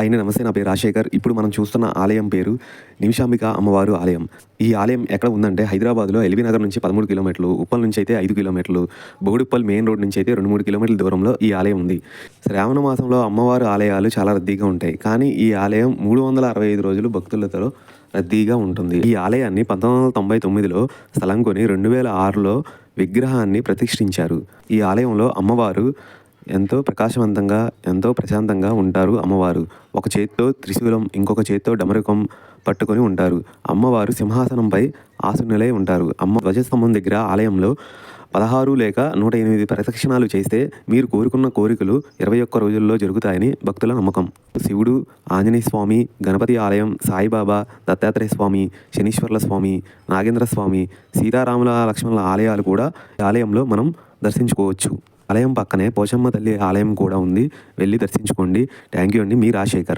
అయిన నమస్తే నా పేరు రాజశేఖర్. ఇప్పుడు మనం చూస్తున్న ఆలయం పేరు నిమిషాంబిక అమ్మవారు ఆలయం. ఈ ఆలయం ఎక్కడ ఉందంటే హైదరాబాద్లో ఎల్బీ నగర్ నుంచి పదమూడు కిలోమీటర్లు ఉప్పల్ నుంచి అయితే ఐదు కిలోమీటర్లు బోడుప్పల్ మెయిన్ రోడ్ నుంచి అయితే రెండు మూడు కిలోమీటర్ల దూరంలో ఈ ఆలయం ఉంది. శ్రావణ మాసంలో అమ్మవారు ఆలయాలు చాలా రద్దీగా ఉంటాయి. కానీ ఈ ఆలయం మూడు వందల అరవై ఐదు రోజులు భక్తులతో రద్దీగా ఉంటుంది. ఈ ఆలయాన్ని పంతొమ్మిది వందల తొంభై తొమ్మిదిలో స్థలం కొని రెండు వేల ఆరులో విగ్రహాన్ని ప్రతిష్ఠించారు. ఈ ఆలయంలో అమ్మవారు ఎంతో ప్రకాశవంతంగా ఎంతో ప్రశాంతంగా ఉంటారు అమ్మవారు. ఒక చేత్తో త్రిశూలం ఇంకొక చేత్తో డమరుకం పట్టుకొని ఉంటారు. అమ్మవారు సింహాసనంపై ఆసనులై ఉంటారు. అమ్మ ధ్వజస్తంభం దగ్గర ఆలయంలో పదహారు లేక నూట ఎనిమిది ప్రదక్షిణాలు చేస్తే మీరు కోరుకున్న కోరికలు ఇరవై ఒక్క రోజుల్లో జరుగుతాయని భక్తుల నమ్మకం. శివుడు ఆంజనేయ స్వామి గణపతి ఆలయం సాయిబాబా దత్తాత్రేయ స్వామి శనీశ్వర్ల స్వామి నాగేంద్ర స్వామి సీతారాముల లక్ష్మణుల ఆలయాలు కూడా ఈ ఆలయంలో మనం దర్శించుకోవచ్చు. ఆలయం పక్కనే పోచమ్మ తల్లి ఆలయం కూడా ఉంది. వెళ్ళి దర్శించుకోండి. థ్యాంక్ యూ అండి. మీ రాజశేఖర్.